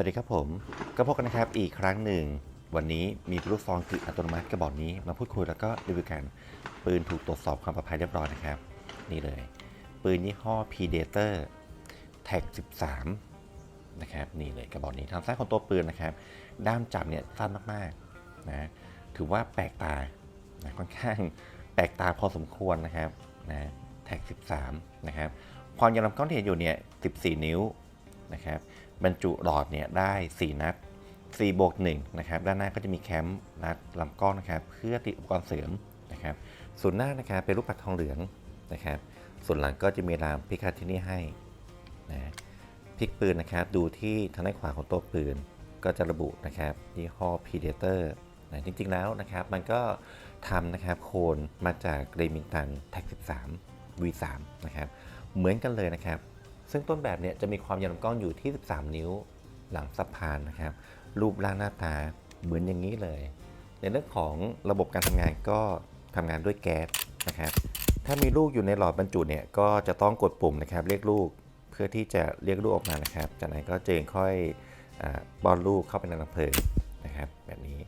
วัสดีครับผม ก็พบกันนะครับอีกครั้งหนึ่ง วันนี้มีลูกซองกึอัตโนมัติกระบอกนี้มาพูดคุยแล้วก็รีวิวกัน ปืนถูกตรวจสอบความปลอดภัยเรียบร้อยนะครับ นี่เลย ปืนยี่ห้อ Predator Tag 13 นะครับ นี่เลยกระบอกนี้ทางซ้ายของตัวปืนนะครับ ด้ามจับเนี่ยสั้นมากๆนะถือว่าแปลกตานะค่อนข้างแปลกตาพอสมควรนะครับนะแท็ก13 นะครับ ความยาวลำกล้องที่เห็นอยู่เนี่ย 14 นิ้วนะครับ บรรจุหลอดเนี่ยได้ 4 นัด4บวก1นะครับด้านหน้าก็จะมีแคมป์นัดลำกล้องนะครับเพื่อติดอุปกรณ์เสริมนะครับส่วนหน้านะครับเป็นรูปปัดทองเหลืองนะครับส่วนหลังก็จะมีรามพิคาที่นี่ให้นะพลิกปืนนะครับดูที่ทางด้านขวาของตัวปืนก็จะระบุนะครับยี่ห้อ Predator นะจริงๆแล้วนะครับมันก็ทำนะครับโคนมาจากเรมิงตันแท็ก 13 V3 นะครับเหมือนกันเลยนะครับ ซึ่งต้นแบบเนี่ยจะมีความยาวลำกล้องอยู่ที่ 13 นิ้วหลังสะพานนะครับ รูปร่างหน้าตาเหมือนอย่างนี้เลย ในเรื่องของระบบการทำงานก็ทำงานด้วยแก๊สนะครับ ถ้ามีลูกอยู่ในหลอดบรรจุเนี่ยก็จะต้องกดปุ่มนะครับ เรียกลูกเพื่อที่จะเรียกลูกออกมานะครับ จากนั้นก็เจงค่อยอาป้อนลูกเข้าไปในลำเพลิงนะครับ แบบนี้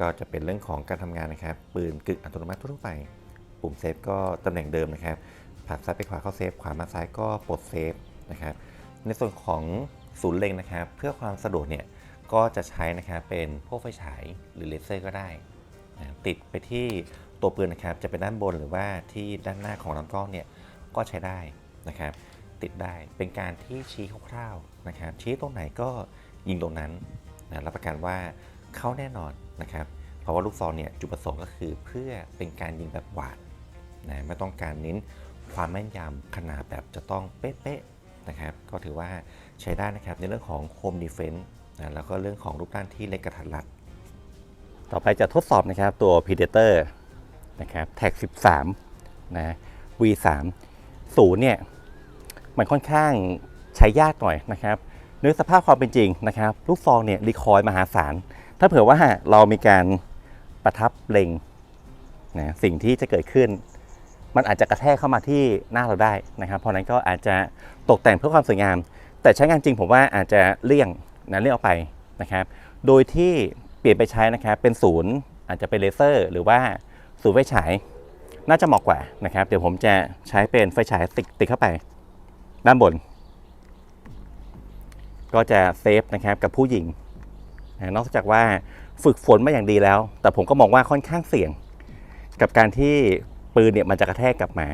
ก็จะเป็นเรื่องของการทำงานนะครับ ปืนกึ่งอัตโนมัติทั่วไป ปุ่มเซฟก็ตำแหน่งเดิมนะครับ ผลักซ้ายไปขวาเข้าเซฟ ขวามาซ้ายก็ปลดเซฟนะครับ ในส่วนของศูนย์เล็งนะครับ เพื่อความสะดวกเนี่ยก็จะใช้นะครับเป็นพวกไฟฉายหรือเลเซอร์ก็ได้นะติดไปที่ตัวปืนนะครับจะเป็นด้านบนหรือว่าที่ด้านหน้าของลำกล้องเนี่ยก็ใช้ได้นะครับ ติดได้เป็นการที่ชี้คร่าวๆนะครับ ชี้ตรงไหนก็ยิงตรงนั้นนะรับประกันว่าเข้าแน่นอนนะครับ เพราะว่าลูกซองเนี่ยจุดประสงค์ก็คือเพื่อเป็นการยิงแบบหวาดนะไม่ต้องการเน้น ความแม่นยำขนาดแบบจะต้องเป๊ะๆนะครับ ก็ถือว่าใช้ได้นะครับในเรื่องของ Home Defense นะแล้วก็เรื่องของรูปร่างที่เล็กกระทัดรัด ต่อไปจะทดสอบนะครับตัว Predator นะครับ Tag 13 นะ V3 ศูนย์เนี่ยมันค่อนข้างใช้ยากหน่อยนะครับเนื้อสภาพความเป็นจริงนะครับลูกซองเนี่ยรีคอยล์มหาศาล ถ้าเผื่อว่าเรามีการประทับเล็งนะสิ่งที่จะเกิดขึ้น มันอาจจะกระแทกเข้ามาที่หน้าเราได้นะครับ เพราะนั้นก็อาจจะตกแต่งเพื่อความสวยงาม แต่ใช้งานจริงผมว่าอาจจะเลี่ยงนะเลี่ยงออกไปนะครับ โดยที่เปลี่ยนไปใช้นะครับเป็นศูนย์อาจจะเป็นเลเซอร์ หรือว่าศูนย์ไฟฉายน่าจะเหมาะกว่านะครับ เดี๋ยวผมจะใช้เป็นไฟฉายติดติดเข้าไป ด้านบน ก็จะเซฟนะครับกับผู้หญิงนอกจากว่าฝึกฝนมาอย่างดีแล้ว แต่ผมก็มองว่าค่อนข้างเสี่ยง กับการที่ ปืนเนี่ยมันจะกระแทกกลับมา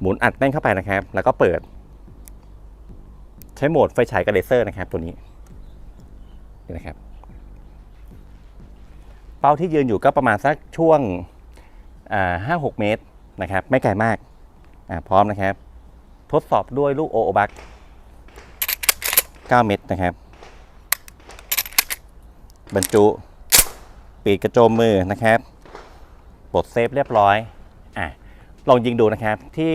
หมุนอัดแน่นเข้าไปนะครับ แล้วก็เปิด ใช้โหมดไฟฉายกับเลเซอร์นะครับตัวนี้นี่นะครับ เป้าที่ยืนอยู่ก็ประมาณสักช่วงห้าหกเมตรนะครับ ไม่ไกลมาก พร้อมนะครับ ทดสอบด้วยลูกโอโอบัก9เม็ดนะครับ บรรจุ ปีกกระโจมมือนะครับ ดเซฟเรียบร้อยอะลองยิงดูนะครับที่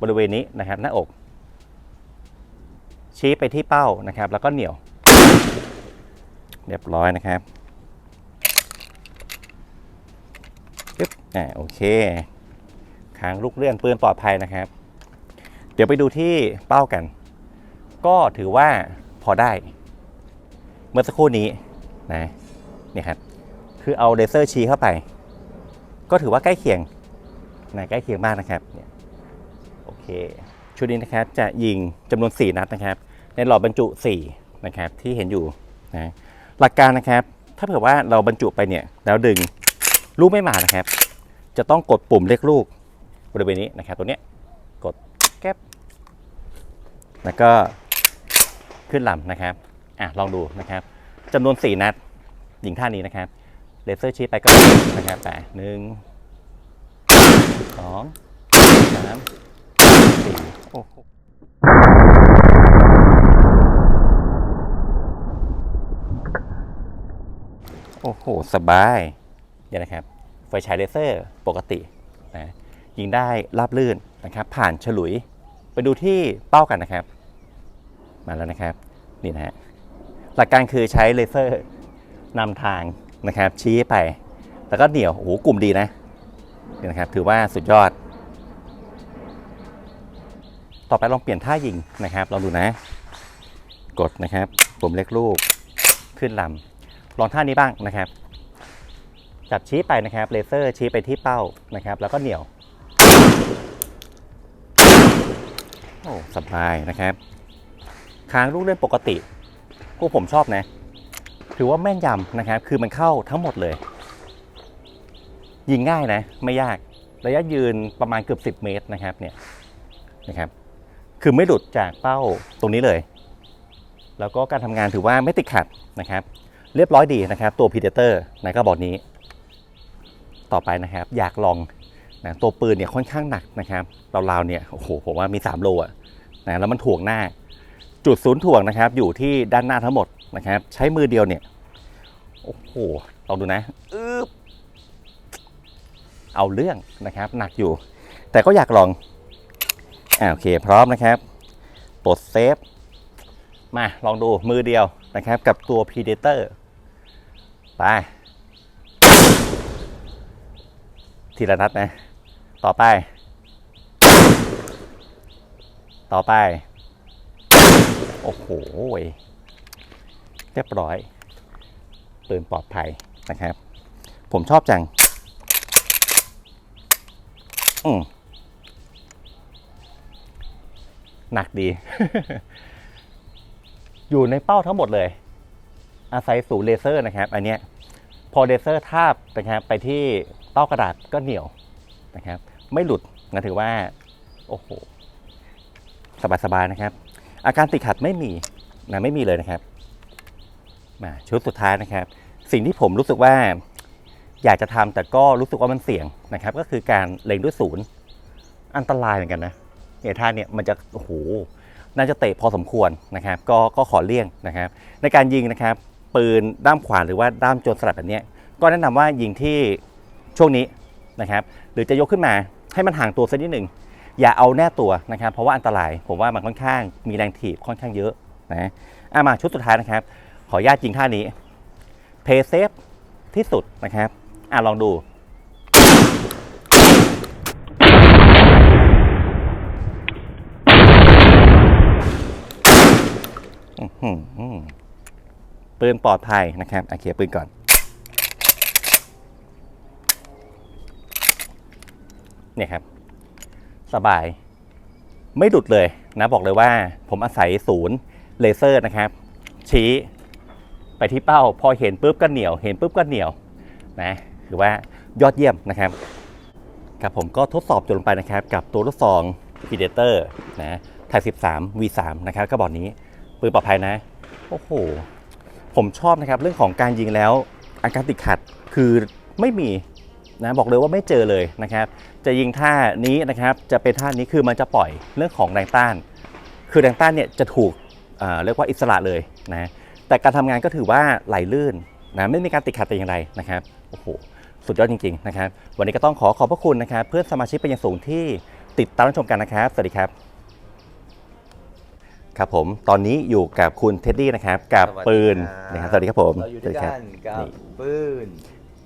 บริเวณนี้นะครับหน้าอก ชี้ไปที่เป้านะครับ แล้วก็เหนี่ยว เรียบร้อยนะครับปึ๊บอ่าโอเคค้างลูกเลื่อนปืนปลอดภัยนะครับ เดี๋ยวไปดูที่เป้ากัน ก็ถือว่าพอได้ เมื่อสักครู่นี้นะนี่ครับคือเอาเลเซอร์ชี้เข้าไป ก็ถือว่าใกล้เคียงนะใกล้เคียงมากนะครับเนี่ยโอเคชุดนี้นะครับจะยิงจำนวน 4 นัดนะครับ ในหลอดบรรจุ4นะครับที่เห็นอยู่นะหลักการนะครับ ถ้าเผื่อว่าเราบรรจุไปเนี่ยแล้วดึงลูกไม่มานะครับ จะต้องกดปุ่มเรียกลูกบริเวณนี้นะครับตัวเนี้ยกดแก๊บแล้วก็ขึ้นลำนะครับอะลองดูนะครับจำนวน 4 นัดยิงท่านี้นะครับ เลเซอร์ชี้ไปก็นะครับแต่หนึ่งสองสามสี่โอ้โหโอ้โห สบายเดี๋ยนะครับไฟฉายเลเซอร์ปกตินะยิงได้ราบลื่นนะครับ ผ่านฉลุย ไปดูที่เป้ากันนะครับ มาแล้วนะครับ นี่นะฮะ หลักการคือใช้เลเซอร์นำทาง นะครับ ชี้ไป แล้วก็เหนียว โอ้โห กลุ่มดีนะนี่นะครับ ถือว่าสุดยอด ต่อไปลองเปลี่ยนท่ายิงนะครับลองดูนะ กดนะครับปุ่มเล็กลูก ขึ้นลำลองท่านี้บ้างนะครับ จับชี้ไปนะครับเลเซอร์ชี้ไปที่เป้านะครับ แล้วก็เหนียวโอ้สบายนะครับ ค้างลูกเล่นปกติพวกผมชอบนะ ถือว่าแม่นยำนะครับ คือมันเข้าทั้งหมดเลย ยิงง่ายนะ ไม่ยาก ระยะยืนประมาณเกือบ 10 เมตรนะครับเนี่ยนะครับ คือไม่หลุดจากเป้าตรงนี้เลย แล้วก็การทำงานถือว่าไม่ติดขัดนะครับ เรียบร้อยดีนะครับ ตัว Predator ในกระบอกนี้ ต่อไปนะครับ อยากลองนะตัวปืนเนี่ยค่อนข้างหนักนะครับราวๆเนี่ยโอ้โหผมว่ามี 3 โลอะนะแล้วมันถ่วงหน้า จุดศูนย์ถ่วงนะครับ อยู่ที่ด้านหน้าทั้งหมด นะครับ ใช้มือเดียวเนี่ย โอ้โหลองดูนะอึ๊บเอาเรื่องนะครับ หนักอยู่ แต่ก็อยากลองอ่าโอเค พร้อมนะครับปลดเซฟมาลองดูมือเดียวนะครับ กับตัว Predator ไปทีละนัดนะ ต่อไป ต่อไป โอ้โห เรียบร้อยปืนปลอดภัยนะครับ ผมชอบจัง อืมหนักดี อยู่ในเป้าทั้งหมดเลย อาศัยสูเลเซอร์นะครับ อันเนี้ยพอเลเซอร์ทาบนะครับ ไปที่เป้ากระดาษก็เหนียวนะครับ ไม่หลุดนะถือว่า โอ้โหสบายๆนะครับ อาการติดขัดไม่มีนะไม่มีเลยนะครับ มาชุดสุดท้ายนะครับ สิ่งที่ผมรู้สึกว่าอยากจะทำแต่ก็รู้สึกว่ามันเสี่ยงนะครับ ก็คือการเล็งด้วยศูนย์อันตรายเหมือนกันนะเนี่ยท่าเนี่ยมันจะโอ้โหน่าจะเตะพอสมควรนะครับ ก็ก็ขอเลี่ยงนะครับ ในการยิงนะครับ ปืนด้ามขวานหรือว่าด้ามโจรสลัดแบบนี้ก็แนะนำว่ายิงที่ช่วงนี้นะครับ หรือจะยกขึ้นมาให้มันห่างตัวสักนิดหนึ่งอย่าเอาแน่ตัวนะครับ เพราะว่าอันตรายผมว่ามันค่อนข้างมีแรงถีบค่อนข้างเยอะนะอะมาชุดสุดท้ายนะครับ ออนุญาตยิงท่านี้เพย์เซฟที่สุดนะครับ อะลองดู ปืนปลอดภัยนะครับโอเคลียปืนก่อน เนี่ยครับ สบาย ไม่ดุดเลยนะบอกเลยว่า ผมอาศัยศูนย์เลเซอร์นะครับ ชี้ ที่เป้า พอเห็นปุ๊บก็เหนียว เห็นปุ๊บก็เหนียวนะถือว่ายอดเยี่ยมนะครับครับผมก็ทดสอบจนลงไปนะครับ กับตัวทดสอบ Predator นะไทย13 V3 นะครับก็บอกนี้ปืนปลอดภัยนะโอ้โหผมชอบนะครับเรื่องของการยิงแล้ว อาการติดขัดคือไม่มีนะบอกเลยว่าไม่เจอเลยนะครับ จะยิงท่านี้นะครับจะเป็นท่านี้คือมันจะปล่อยเรื่องของแรงต้าน คือแรงต้านเนี่ยจะถูกเรียกว่าอิสระเลยนะ แต่การทำงานก็ถือว่าไหลลื่นนะไม่มีการติดขัดแต่อย่างไรนะครับโอ้โหสุดยอดจริงๆนะครับ วันนี้ก็ต้องขอขอบพระคุณนะครับ เพื่อนสมาชิกเป็นอย่างสูงที่ติดตามรับชมกันนะครับ สวัสดีครับ ครับผม ตอนนี้อยู่กับคุณเท็ดดี้นะครับ กับสวัสดีปืนครับนะครับ สวัสดีครับผมเราอยู่ด้วยสวัสกันครักับปืน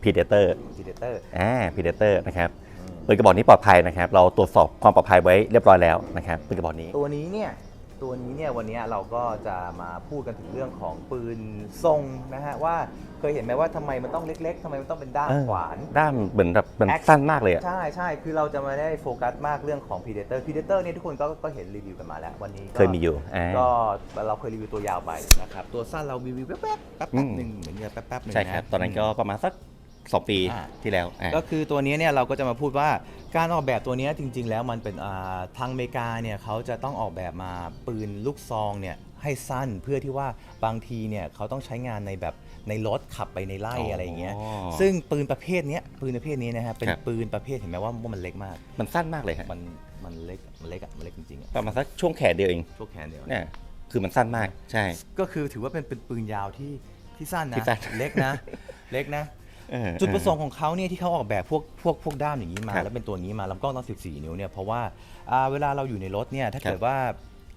พีเดเตอร์พีเดเตอร์อ่าพีเดเตอร์นะครับปืนกระบอกนี้ปลอดภัยนะครับ เราตรวจสอบความปลอดภัยไว้เรียบร้อยแล้วนะครับปืนกระบอกนี้ ตัวนี้เนี่ย ตัวนี้เนี่ยวันนี้เราก็จะมาพูดกันถึงเรื่องของปืนทรงนะฮะว่าเคยเห็นไหมว่าทำไมมันต้องเล็ก ๆทำไมมันต้องเป็นด้ามเออ ขวาน ด้ามเหมือนแบบมัน Axe สั้นมากเลยอะใช่ใช่คือเราจะมาได้โฟกัสมากเรื่องของ Predator Predator เนี่ยทุกคนก็ก็เห็นรีวิวกันมาแล้ววันนี้ก็เคยมีอยู่อ่า ก็เราเคยรีวิวตัวยาวไปนะครับตัวสั้นเรารีวิวแป๊บๆแป๊บอืม ๆหนึ่งเหมือนกันแป๊บๆหนึ่งใช่ครับ ตอนนั้นก็ประมาณสัก สองปีอ่า ที่แล้วอ่า ก็คือตัวนี้เนี่ยเราก็จะมาพูดว่าการออกแบบตัวเนี้ยจริง ๆ แล้วมันเป็นอ่าทางอเมริกาเนี่ยเขาจะต้องออกแบบมาปืนลูกซองเนี่ยให้สั้นเพื่อที่ว่าบางทีเนี่ยเขาต้องใช้งานในแบบในรถขับไปในไร่อ๋อออะไรอย่างเงี้ยซึ่งปืนประเภทเนี้ยปืนประเภทนี้นะฮะเป็นครับ ปืนประเภทเห็นไหมว่าว่ามันเล็กมาก มันสั้นมากเลยครับมันมันเล็กมันเล็กอะมันเล็กจริงๆอะประมาณสักช่วงแขนเดียวเองช่วงแขนเดียว เนี่ยคือมันสั้นมากใช่ ก็คือถือว่าเป็นเป็นปืนยาวที่ที่สั้นที่นะสั้น เล็กนะ เล็กนะ เออจุดประสงค์ของเขาเนี่ยที่เขาออกแบบพวกพวกพวกด้ามอย่างนี้มา ครับแล้วเป็นตัวนี้มาลำกล้องต้อง 14 นิ้วเนี่ยเพราะว่าอ่าเวลาเราอยู่ในรถเนี่ยถ้าครับเกิดว่า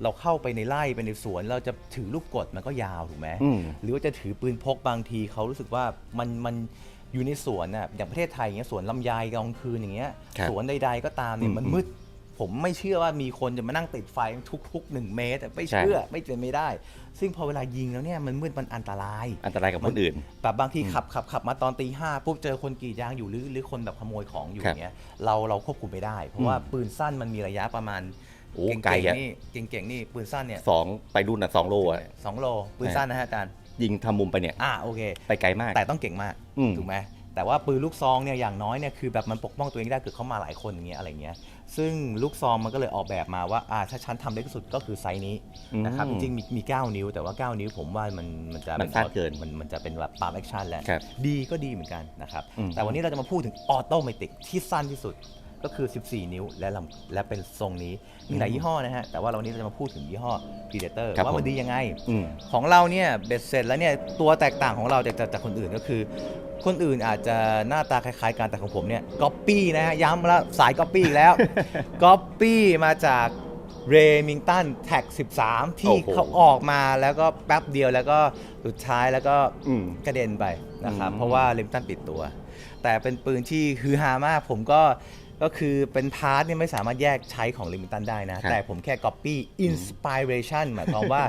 เราเข้าไปในไร่ไปในสวนเราจะถือลูกกดมันก็ยาวถูกไหมอืม หรือว่าจะถือปืนพกบางทีเขารู้สึกว่ามันมันอยู่ในสวนน่ะอย่างประเทศไทยอย่างเงี้ยสวนลำไยกลางคืนอย่างเงี้ยครับสวนใดๆก็ตามเนี่ยอืมมันมืดฝ ผมไม่เชื่อว่ามีคนจะมานั่งติดไฟทุกๆ1เมตรไม่ใช่เชื่อไม่เป็นไม่ได้ ซึ่งพอเวลายิงแล้วเนี่ยมันมืดมันอันตราย อันตรายกับคนอื่นแบบบางทีขับขับขับมาตอนตีห้าปุ๊บเจอคนกรีดยางอยู่หรือหรือคนแบบขโมยของอยู่ครับอย่างเงี้ยเราเราควบคุมไม่ได้ เพราะว่าอืมปืนสั้นมันมีระยะประมาณโอ้เก่งไกลๆอะนี่เก่งๆนี่ปืนสั้นเนี่ยสองไปรุ่นอะสองโลอะสองโลปืนสั้นนะฮะอาจารย์ยิงทำมุมไปเนี่ยอ่าโอเค ไปไกลมากแต่ต้องเก่งมากอืมถูกไหม แต่ว่าปืนลูกซองเนี่ยอย่างน้อยเนี่ยคือแบบมันปกป้องตัวเองได้เกิดเข้ามาหลายคนอย่างเงี้ยอะไรเงี้ยซึ่งลูกซองมันก็เลยออกแบบมาว่าอ่าถ้าฉันทำได้ที่สุดก็คือไซส์นี้นะครับจริงๆมีมี 9 นิ้ว แต่ว่า 9 นิ้วผมว่ามันมันจะมันสั้นเกินมันมันจะเป็นแบบปาล์มแอคชั่นแหละครับดีก็ดีเหมือนกันนะครับ อืม แต่วันนี้เราจะมาพูดถึงออโต m มติกที่สั้นที่สุด ก็คือ 14 นิ้วและลำและเป็นทรงนี้มีหลายยี่ห้อนะฮะ แต่ว่าวันนี้เราจะมาพูดถึงยี่ห้อ Predator ครับว่ามันผม ดียังไง อืม ของเราเนี่ยเบ็ดเสร็จแล้วเนี่ยตัวแตกต่างของเราจากจากจากคนอื่นก็คือ คนอื่นอาจจะหน้าตาคล้ายๆกันแต่ของผมเนี่ยก๊อปปี้นะฮะย้ำแล้วสายก๊อปปี้อีกแล้ว ก๊อปปี้มาจากเรมิงตันแท็ก13 ที่โอ้โห เขาออกมาแล้วก็แป๊บเดียวแล้วก็สุดท้ายแล้วก็ อืม กระเด็นไปนะครับ อืมเพราะว่าเรมิงตันปิดตัว แต่เป็นปืนที่ฮือฮามาก ผมก็ ก็คือเป็นพาร์ทเนี่ยไม่สามารถแยกใช้ของเรมิงตันได้นะครับแต่ผมแค่ก๊อปปี้อินสปิเรชันหมายความว่า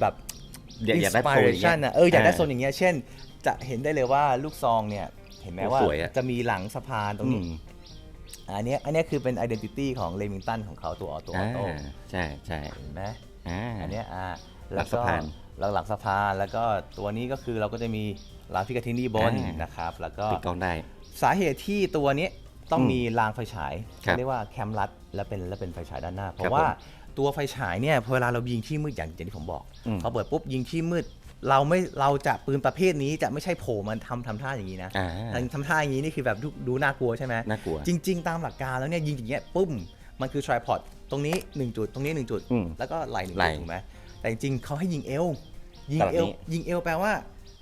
แบบอยากอยากได้โพลอย่างเงี้ย inspiration อะเอออยากได้โซนอย่างเงี้ยเช่น จะเห็นได้เลยว่าลูกซองเนี่ย เห็นไหมโอ้ว่าสวยอะจะมีหลังสะพานตรงอืนี้มอันเนี้ยอันเนี้ยคือเป็น identity ของเลมิงตันของเขาตัวออโต้ออ่าอโต้ใช่ใช่เห็นไหมอ่าอันเนี้ยอ่าหลังสะพานแล้วหลังสะพานแล้วก็ตัวนี้ก็คือเราก็จะมีลานพิกาทินี่บนอ่านนะครับ แล้วก็ปิดกล้องได้ สาเหตุที่ตัวนี้ ต้องอืมมีรางไฟฉายครับเรียกว่าแคมรัดและเป็นและเป็นไฟฉายด้านหน้า เพครัราะบว่าตัวไฟฉายเนี่ยพอเวลาเรายิงที่มืดอย่างอย่างที่ผมบอกอืมเขาเปิดปุ๊บยิงที่มืดเราไม่เราจะปืนประเภทนี้จะไม่ใช่โผล่มันทำทำท่าอย่างนี้นะอ่าทำท่าอย่างนี้นี่คือแบบดูดูน่ากลัวใช่ไหมน่ากลัวจริง ๆ ตามหลักการแล้วเนี่ยยิงอย่างเงี้ยปุ้มมันคือ tripod ตรงนี้ 1 จุด ตรงนี้ 1 จุดอืมแล้วก็ไหล่หนึ่งไหล่จุดถูกไหมแต่จริงๆเขาให้ยิงเอวยิงตลอดเอวนี้ยิงเอวแปลว่า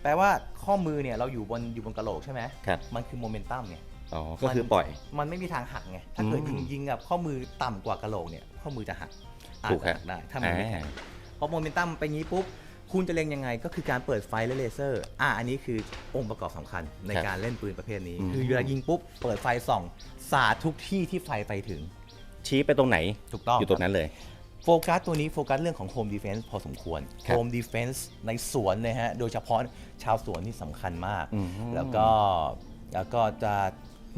แปลว่าข้อมือเนี่ยเราอยู่บนอยู่บนกระโหลกใช่ไหมครับมันคือโมเมนตัมไง อ๋อ ก็คือปล่อย มันไม่มีทางหักไง ถ้าเกิดอืยิงมยิงกับข้อมือต่ำกว่ากระโหลกเนี่ย ข้อมือจะหักอาจถูกจะครับหักได้ถ้ามันไม่แข็งอ่า เพราะโมเมนตัมเป็นงี้ปุ๊บ คุณจะเล็งยังไง ก็คือการเปิดไฟและเลเซอร์ อะอันนี้คือองค์ประกอบสำคัญในครับการเล่นปืนประเภทนี้ อืม คือเวลายิงปุ๊บ เปิดไฟส่อง สาดทุกที่ที่ไฟไปถึง ชี้ไปตรงไหน ถูกต้อง อยู่ตรงนั้นเลย โฟกัสตัวนี้โฟกัสเรื่องของ Home Defense พอสมควรครับ Home Defense ในสวนเลยฮะ โดยเฉพาะชาวสวนที่สำคัญมาก อืมแล้วก็แล้วก็จะ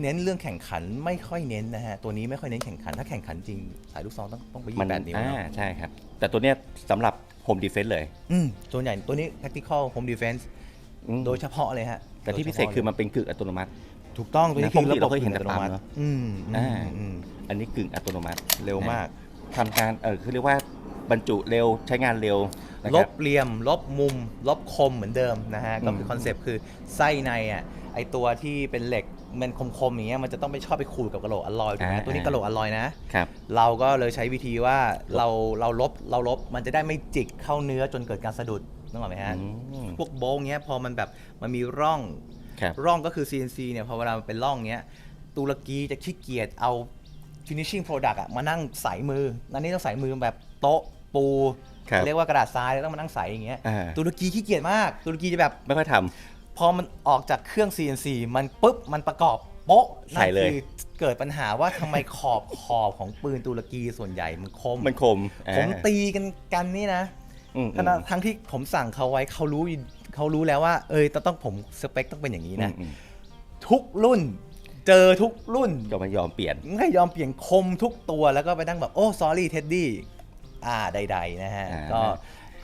เน้นเรื่องแข่งขันไม่ค่อยเน้นนะฮะตัวนี้ไม่ค่อยเน้นแข่งขันถ้าแข่งขันจริงสายลูกซองต้องต้องไปยิมังนแปดนิ้วอ่าเนาะใช่ครับ แต่ตัวเนี้ยสำหรับ Home Defense เลยอืมส่วนใหญ่ตัวนี้ tactical home defense อืมโดยเฉพาะเลยฮะแต่ที่พิเศษคือมันเป็นกึ่งอัตโนมัติ ถูกต้องตัวนี้นะคือปกติเราเคยเห็นแต่อัตโนมัติปั๊มเนอะอืมอือ่ามอืมอันนี้กึ่งอัตโนมัติเร็วมาก ทำการเออคือเรียกว่าบรรจุเร็วใช้งานเร็วนะลครับเหลี่ยม ลบมุม ลบคมเหมือนเดิมนะฮะ ก็คือมคอนเซปต์คือไส้ในอะ ไอตัวที่เป็นเหล็กมันคมๆอย่างเงี้ยมันจะต้องไปชอบไปขูดกับกระโหลกอลลอยถูกไหมอ่าตัวนี้กระโหลกอลลอยนะ ครับ เราก็เลยใช้วิธีว่าเราเราลบเราลบมันจะได้ไม่จิกเข้าเนื้อจนเกิดการสะดุดนึกออกไหมฮะ อืม พวกโบงเงี้ยพอมันแบบมันมีร่อง ครับ ร่องก็คือ CNC เนี่ยพอเวลามันเป็นร่องเงี้ยตุรกีจะขี้เกียจเอา finishing product อะมานั่งใส่มืออันนี้ต้องใส่มือแบบโต๊ะปู ครับเรียกว่ากระดาษทรายแล้วต้องมานั่งใส่อย่างเงี้ยอ่า ตุรกีขี้เกียจมาก ตุรกีจะแบบไม่ค่อยท พอมันออกจากเครื่อง CNC มันปุ๊บมันประกอบโป๊ะใส่เลยนั่นคือเกิดปัญหาว่าทำไมขอบขอบของปืนตุรกีส่วนใหญ่มันคมำมันคมอ่าผมตีกันกันนี่นะอืม ขณะทั้งที่ผมสั่งเขาไว้เขารู้อยู่เขารู้แล้วว่า เอยต้องผมสเปคต้องเป็นอย่างนี้นะ อืม ทุกรุ่น เจอทุกรุ่น ก็ไม่ยอมเปลี่ยน ไม่ยอมเปลี่ยนคมทุกตัวแล้วก็ไปนั่งแบบ โอ้ sorry Teddy อ่าใด ๆ นะฮะ อ่า ก็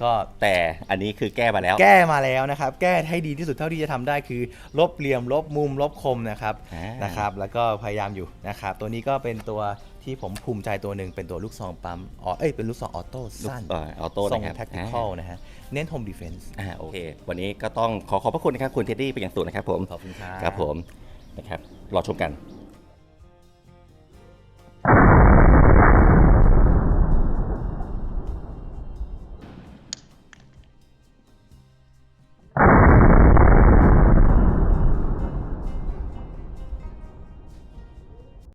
ก็แต่อันนี้คือแก้มาแล้ว แก้มาแล้วนะครับ แก้ให้ดีที่สุดเท่าที่จะทำได้คือ ลบเหลี่ยมลบมุมลบคมนะครับอ่านนะครับ แล้วก็พยายามอยู่นะครับ ตัวนี้ก็เป็นตัวที่ผมภูมิใจตัวหนึ่งเป็นตัวลูกซองปั๊มอ๋อเอ้ยเป็นลูกซองออโต้สั้นเออออโต้ทรงนะครับ tactical นะฮะเน้น home defense อ่าโอเค วันนี้ก็ต้องขอขอบพระคุณนะครับคุณเท็ดดี้เป็นอย่างสูงนะครับผมขอบคุณครับครับผมนะครับรอชมกัน